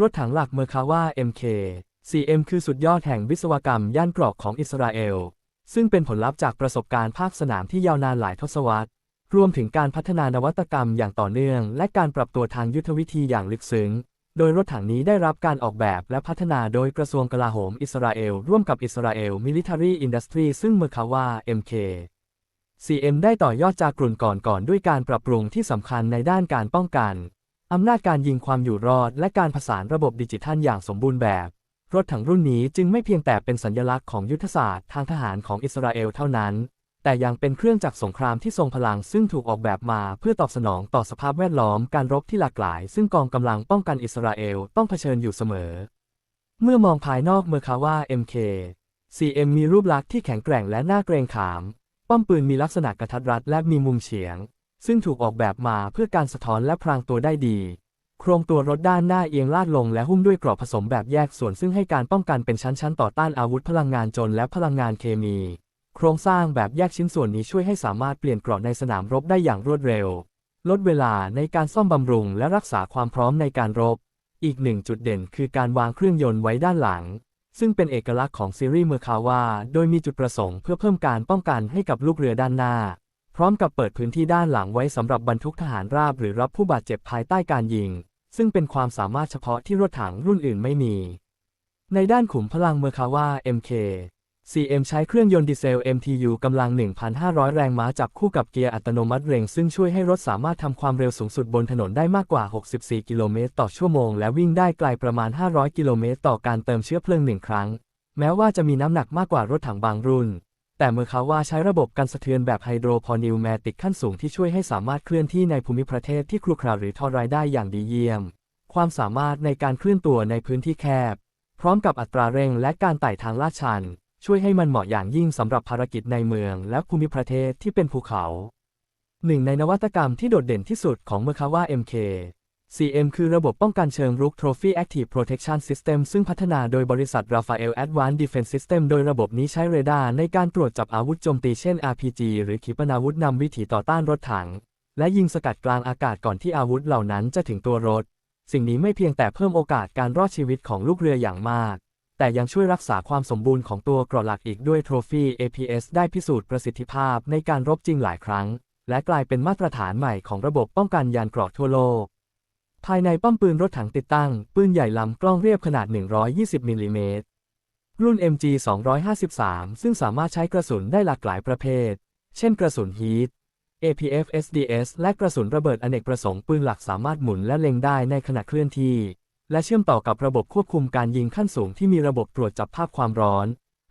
รถถังหลักเมอร์คาว่า MK CM คือสุดยอดแห่งวิศวกรรมย่านเกรอกของอิสราเอล ซึ่งเป็นผลลัพธ์จากประสบการณ์ภาคสนามที่ยาวนานหลายทศวรรษ รวมถึงการพัฒนานวัตกรรมอย่างต่อเนื่อง และการปรับตัวทางยุทธวิธีอย่างลึกซึ้ง โดยรถถังนี้ได้รับการออกแบบและพัฒนาโดยกระทรวงกลาโหมอิสราเอล ร่วมกับอิสราเอล Military Industry ซึ่งเมอร์คาว่า MK CM ได้ต่อยอดจากกลุ่นก่อนก่อนด้วยการปรับปรุงที่สำคัญในด้านการป้องกัน อำนาจการยิงความอยู่รอดและการผสานระบบดิจิทัลอย่างสมบูรณ์แบบ รถถังรุ่นนี้จึงไม่เพียงแต่เป็นสัญลักษณ์ของยุทธศาสตร์ทางทหารของอิสราเอลเท่านั้น แต่ยังเป็นเครื่องจักรสงครามที่ทรงพลังซึ่งถูกออกแบบมาเพื่อตอบสนองต่อสภาพแวดล้อมการรบที่หลากหลาย ซึ่งกองกำลังป้องกันอิสราเอลต้องเผชิญอยู่เสมอ เมื่อมองภายนอกเมอร์คาว่า MK CM มีรูปลักษณ์ที่แข็งแกร่งและน่าเกรงขาม ป้อมปืนมีลักษณะกระทัดรัดและมีมุมเฉียง ซึ่งถูกออกแบบมาเพื่อการสะท้อนและพรางตัวได้ดี โครงตัวรถด้านหน้าเอียงลาดลงและหุ้มด้วยกรอบผสมแบบแยกส่วนซึ่งให้การป้องกันเป็นชั้นๆ ต่อต้านอาวุธพลังงานจนและพลังงานเคมี โครงสร้างแบบแยกชิ้นส่วนนี้ช่วยให้สามารถเปลี่ยนเกราะในสนามรบได้อย่างรวดเร็ว ลดเวลาในการซ่อมบำรุงและรักษาความพร้อมในการรบ อีกหนึ่งจุดเด่นคือการวางเครื่องยนต์ไว้ด้านหลังซึ่งเป็นเอกลักษณ์ของซีรีส์เมอร์คาวาโดยมีจุดประสงค์เพื่อเพิ่มการป้องกันให้กับลูกเรือด้านหน้า พร้อมกับเปิดพื้นที่ด้านหลังไว้สำหรับบรรทุกทหารราบหรือรับผู้บาดเจ็บภายใต้การยิง ซึ่งเป็นความสามารถเฉพาะที่รถถังรุ่นอื่นไม่มี ในด้านขุมพลังเมอร์คาว่า MK CM ใช้เครื่องยนต์ดีเซล MTU กำลัง 1,500 แรงม้าจับคู่กับเกียร์อัตโนมัติเร่ง ซึ่งช่วยให้รถสามารถทำความเร็วสูงสุดบนถนนได้มากกว่า 64 กิโลเมตรต่อชั่วโมง และวิ่งได้ไกลประมาณ 500 กิโลเมตรต่อการเติมเชื้อเพลิงหนึ่งครั้ง แม้ว่าจะมีน้ำหนักมากกว่ารถถังบางรุ่น แต่เมอร์คาว่าใช้ระบบกันสะเทือนแบบไฮโดรพอนิวแมติกขั้นสูงที่ช่วยให้สามารถเคลื่อนที่ในภูมิประเทศที่ครุขระหรือทอดรายได้อย่างดีเยี่ยม ความสามารถในการเคลื่อนตัวในพื้นที่แคบ พร้อมกับอัตราเร่งและการไต่ทางลาดชัน ช่วยให้มันเหมาะอย่างยิ่งสำหรับภารกิจในเมืองและภูมิประเทศที่เป็นภูเขา หนึ่งในนวัตกรรมที่โดดเด่นที่สุดของเมอร์คาว่า MK CM คือระบบป้องกันเชิงรุก Trophy Active Protection System ซึ่งพัฒนาโดยบริษัท Rafael Advanced Defense System โดยระบบนี้ใช้เรดาร์ในการตรวจจับอาวุธโจมตีเช่น RPG หรือขีปนาวุธนำวิถีต่อต้านรถถัง และยิงสกัดกลางอากาศก่อนที่อาวุธเหล่านั้นจะถึงตัวรถ สิ่งนี้ไม่เพียงแต่เพิ่มโอกาสการรอดชีวิตของลูกเรืออย่างมาก แต่ยังช่วยรักษาความสมบูรณ์ของตัวเกราะหลักอีกด้วย Trophy APS ได้พิสูจน์ประสิทธิภาพในการรบจริงหลายครั้ง และกลายเป็นมาตรฐานใหม่ของระบบป้องกันยานเกราะทั่วโลก ภายในป้อมปืนรถถังติดตั้ง ปืนใหญ่ลำกล้องเรียบขนาด 120มิลลิเมตร รุ่น MG 253 ซึ่งสามารถใช้กระสุนได้หลากหลายประเภท เช่นกระสุนฮีท APF SDS และกระสุนระเบิดอเนกประสงค์ปืนหลักสามารถหมุนและเล็งได้ในขณะเคลื่อนที่ และเชื่อมต่อกับระบบควบคุมการยิงขั้นสูงที่มีระบบตรวจจับภาพความร้อน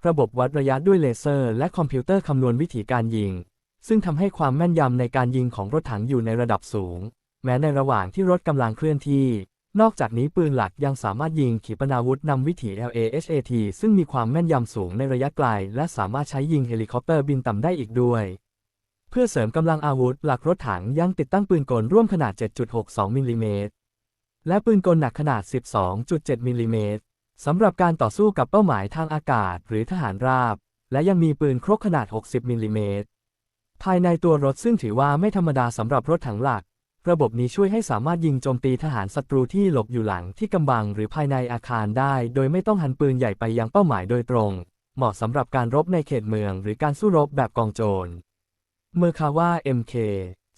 ระบบวัดระยะด้วยเลเซอร์ และคอมพิวเตอร์คำนวณวิธีการยิง ซึ่งทำให้ความแม่นยำในการยิงของรถถังอยู่ในระดับสูง แม้ในระหว่างที่รถกำลังเคลื่อนที่ นอกจากนี้ปืนหลักยังสามารถยิงขีปนาวุธนำวิถี LAHAT ซึ่งมีความแม่นยำสูงในระยะไกล และสามารถใช้ยิงเฮลิคอปเตอร์บินต่ำได้อีกด้วย เพื่อเสริมกำลังอาวุธหลักรถถังยังติดตั้งปืนกลร่วมขนาด 7.62มิลลิเมตรและปืนกลหนักขนาด 12.7มิลลิเมตรสำหรับการต่อสู้กับเป้าหมายทางอากาศหรือทหารราบ และยังมีปืนครกขนาด 60มิลลิเมตรภายในตัวรถซึ่งถือว่าไม่ธรรมดาสำหรับรถถังหลัก ระบบนี้ช่วยให้สามารถยิงโจมตีทหารศัตรูที่หลบอยู่หลังที่กำบังหรือภายในอาคารได้ โดยไม่ต้องหันปืนใหญ่ไปยังเป้าหมายโดยตรง เหมาะสำหรับการรบในเขตเมือง หรือการสู้รบแบบกองโจร เมอร์คาว่า MK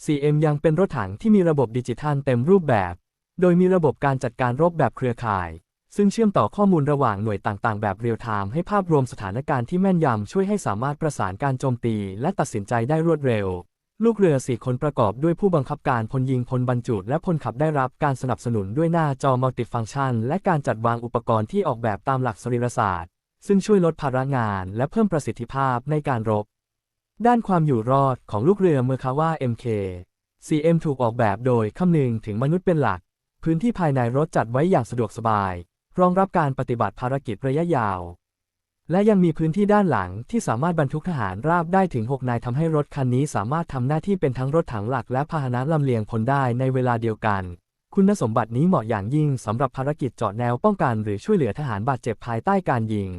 CM ยังเป็นรถถังที่มีระบบดิจิทัลเต็มรูปแบบ โดยมีระบบการจัดการรบแบบเครือข่าย ซึ่งเชื่อมต่อข้อมูลระหว่างหน่วยต่างๆ แบบเรียลไทม์ให้ภาพรวมสถานการณ์ที่แม่นยำช่วยให้สามารถประสานการโจมตี และตัดสินใจได้รวดเร็ว ลูกเรือสี่คนประกอบด้วยผู้บังคับการพลยิงพลบรรจุและพลขับได้รับการสนับสนุนด้วยหน้าจอมัลติฟังชัน และการจัดวางอุปกรณ์ที่ออกแบบตามหลักสรีรศาสตร์ ซึ่งช่วยลดภาระงานและเพิ่มประสิทธิภาพในการรบ ด้านความอยู่รอดของลูกเรือเมอร์คาว่า MK CM ถูกออกแบบโดยคำนึงถึงมนุษย์เป็นหลัก พื้นที่ภายในรถจัดไว้อย่างสะดวกสบาย รองรับการปฏิบัติภารกิจระยะยาว และยังมีพื้นที่ด้านหลังที่สามารถบรรทุกทหารราบได้ถึง 6 นายทำให้รถคันนี้สามารถทำหน้าที่เป็นทั้งรถถังหลักและพาหนะลำเลียงพลได้ในเวลาเดียวกัน คุณสมบัตินี้เหมาะอย่างยิ่งสำหรับภารกิจจาะแนวป้องกันหรือช่วยเหลือทหารบาดเจ็บภายใต้การยิง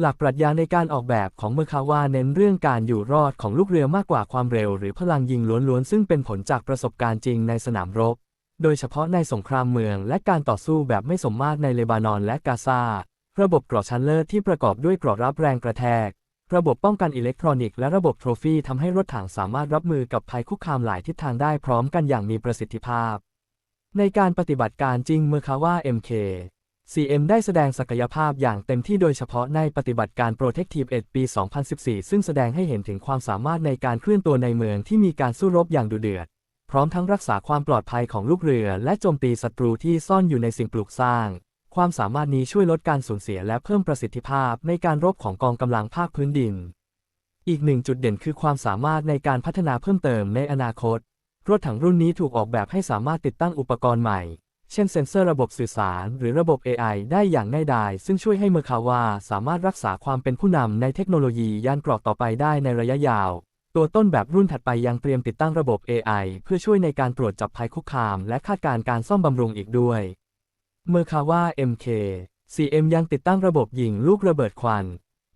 หลักปรัชญาในการออกแบบของเมอร์คาวาเน้นเรื่องการอยู่รอดของลูกเรือมากกว่าความเร็ว หรือพลังยิงล้วนๆซึ่งเป็นผลจากประสบการณ์จริงในสนามรบ โดยเฉพาะในสงครามเมืองและการต่อสู้แบบไม่สมมาตรในเลบานอนและกาซา ระบบเกราะชั้นเลิศที่ประกอบด้วยเกราะรับแรงกระแทก ระบบป้องกันอิเล็กทรอนิกส์และระบบโทรฟี่ทำให้รถถังสามารถรับมือกับภัยคุกคามหลายทิศทางได้พร้อมกันอย่างมีประสิทธิภาพ ในการปฏิบัติการจริงเมอร์คาว่า MK CM ได้แสดงศักยภาพอย่างเต็มที่โดยเฉพาะในปฏิบัติการ Protective Edge ปี 2014 ซึ่งแสดงให้เห็นถึงความสามารถในการเคลื่อนตัวในเมืองที่มีการสู้รบอย่างดุเดือด พร้อมทั้งรักษาความปลอดภัยของลูกเรือ และโจมตีศัตรูที่ซ่อนอยู่ในสิ่งปลูกสร้าง ความสามารถนี้ช่วยลดการสูญเสียและเพิ่มประสิทธิภาพในการรบของกองกำลังภาคพื้นดิน อีกหนึ่งจุดเด่นคือความสามารถในการพัฒนาเพิ่มเติมในอนาคต รถถังรุ่นนี้ถูกออกแบบให้สามารถติดตั้งอุปกรณ์ใหม่ เช่นเซ็นเซอร์ระบบสื่อสาร หรือระบบ AI ได้อย่างง่ายดาย ซึ่งช่วยให้เมอร์คาวาสามารถรักษาความเป็นผู้นำในเทคโนโลยียานเกราะต่อไปได้ในระยะยาว ตัวต้นแบบรุ่นถัดไปยังเตรียมติดตั้งระบบ AI เพื่อช่วยในการตรวจจับภัยคุกคาม และคาดการณ์การซ่อมบำรุงอีกด้วย เมอร์คาว่า MK CM ยังติดตั้งระบบยิงลูกระเบิดควัน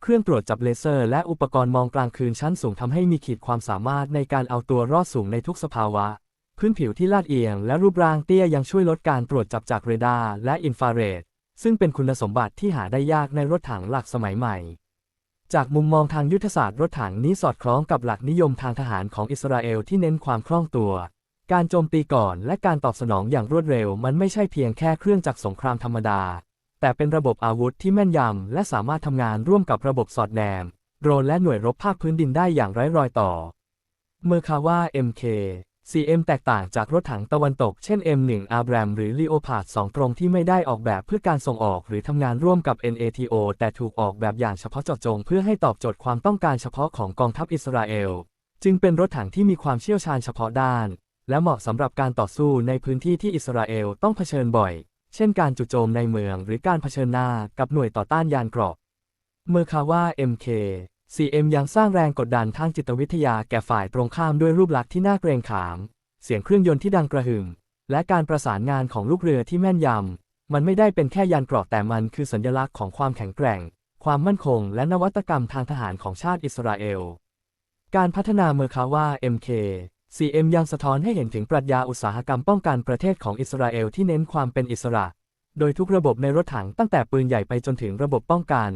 เครื่องตรวจจับเลเซอร์และอุปกรณ์มองกลางคืนชั้นสูงทำให้มีขีดความสามารถในการเอาตัวรอดสูงในทุกสภาวะ พื้นผิวที่ลาดเอียงและรูปร่างเตี้ยยังช่วยลดการตรวจจับจากเรดาร์และอินฟราเรด ซึ่งเป็นคุณสมบัติที่หาได้ยากในรถถังหลักสมัยใหม่ จากมุมมองทางยุทธศาสตร์รถถังนี้สอดคล้องกับหลักนิยมทางทหารของอิสราเอลที่เน้นความคล่องตัว การโจมตีก่อนและการตอบสนองอย่างรวดเร็วมันไม่ใช่เพียงแค่เครื่องจักรสงครามธรรมดา แต่เป็นระบบอาวุธที่แม่นยำและสามารถทำงานร่วมกับระบบสอดแนม โดรนและหน่วยรบภาคพื้นดินได้อย่างไร้รอยต่อ เมอร์คาว่า MK CM แตกต่างจากรถถังตะวันตกเช่น M1 Abram หรือ Leopard 2 ตรงที่ไม่ได้ออกแบบเพื่อการส่งออกหรือทำงานร่วมกับ NATO แต่ถูกออกแบบอย่างเฉพาะเจาะจง เพื่อให้ตอบโจทย์ความต้องการเฉพาะของกองทัพอิสราเอล จึงเป็นรถถังที่มีความเชี่ยวชาญเฉพาะด้าน และเหมาะสำหรับการต่อสู้ในพื้นที่ที่อิสราเอลต้องเผชิญบ่อย เช่นการจู่โจมในเมืองหรือการเผชิญหน้ากับหน่วยต่อต้านยานเกราะเมอร์คาว่า MK CM ยังสร้างแรงกดดันทางจิตวิทยาแก่ฝ่ายตรงข้ามด้วยรูปลักษณ์ที่น่าเกรงขาม เสียงเครื่องยนต์ที่ดังกระหึ่ม และการประสานงานของลูกเรือที่แม่นยำ มันไม่ได้เป็นแค่ยานเกราะแต่มันคือสัญลักษณ์ของความแข็งแกร่ง ความมั่นคง และนวัตกรรมทางทหารของชาติอิสราเอล การพัฒนาเมอร์คาว่า MK CM ยังสะท้อนให้เห็นถึงปรัชญาอุตสาหกรรมป้องกันประเทศของอิสราเอลที่เน้นความเป็นอิสระ โดยทุกระบบในรถถังตั้งแต่ปืนใหญ่ไปจนถึงระบบป้องกัน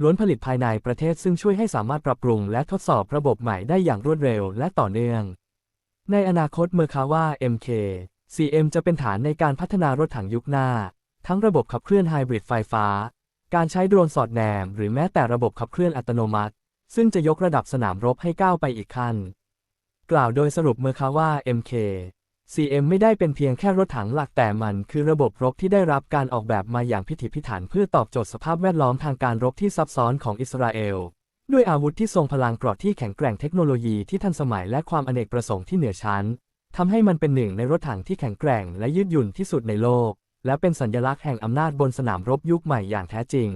ล้วนผลิตภายในประเทศซึ่งช่วยให้สามารถปรับปรุงและทดสอบระบบใหม่ได้อย่างรวดเร็วและต่อเนื่อง ในอนาคตเมอร์คาว่า MK CM จะเป็นฐานในการพัฒนารถถังยุคหน้า ทั้งระบบขับเคลื่อนไฮบริดไฟฟ้า การใช้โดรนสอดแนม หรือแม้แต่ระบบขับเคลื่อนอัตโนมัติ ซึ่งจะยกระดับสนามรบให้ก้าวไปอีกขั้น กล่าวโดยสรุปเมอร์คาว่า MK CM ไม่ได้เป็นเพียงแค่รถถังหลักแต่มันคือระบบรบที่ได้รับการออกแบบมาอย่างพิถีพิถันเพื่อตอบโจทย์สภาพแวดล้อมทางการรบที่ซับซ้อนของอิสราเอล ด้วยอาวุธที่ทรงพลังเกราะที่แข็งแกร่งเทคโนโลยีที่ทันสมัยและความอเนกประสงค์ที่เหนือชั้นทำให้มันเป็นหนึ่งในรถถังที่แข็งแกร่งและยืดหยุ่นที่สุดในโลก และเป็นสัญลักษณ์แห่งอำนาจบนสนามรบยุคใหม่อย่างแท้จริง